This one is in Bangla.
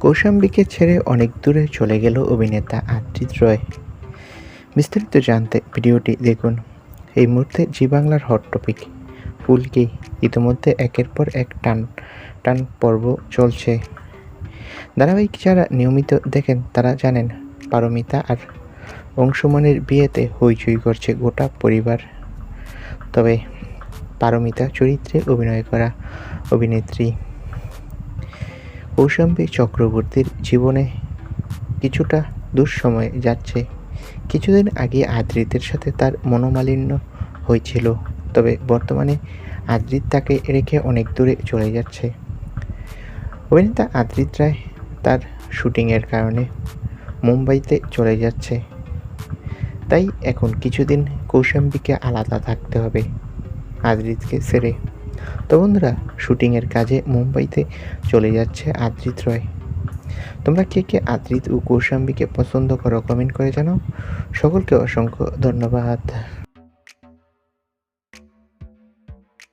কৌশাম্বীকে ছেড়ে অনেক দূরে চলে গেল অভিনেতা আদ্রিত রয়। বিস্তারিত জানতে ভিডিওটি দেখুন। এই মুহূর্তে জি বাংলার হট টপিক, ফুলকি। ইতিমধ্যে একের পর এক টান টান পর্ব চলছে। ধারাবাহিক যারা নিয়মিত দেখেন, তারা জানেন, পারমিতা আর অংশুমনের বিয়েতে হইচই করছে গোটা পরিবার। তবে পারমিতা চরিত্রে অভিনয় করা অভিনেত্রী কৌশাম্বী চক্রবর্তীর জীবনে কিছুটা দুঃসময় যাচ্ছে। কিছুদিন আগে আদ্রিতের সাথে তার মনোমালিন্য হয়েছিল, তবে বর্তমানে আদ্রিত তাকে রেখে অনেক দূরে চলে যাচ্ছে। অভিনেতা আদ্রিত রায় তার শুটিংয়ের কারণে মুম্বাইতে চলে যাচ্ছে। তাই এখন কিছুদিন কৌশাম্বীকে আলাদা থাকতে হবে, আদ্রিতকে ছেড়ে তো বন্ধুরা শুটিংয়ের কাজে মুম্বাইতে চলে যাচ্ছে আদ্রিত রয়। তোমরা কে কে আদ্রিত ও কৌশাম্বীকে পছন্দ করো কমেন্ট করে জানাও। সকলকে অসংখ্য ধন্যবাদ।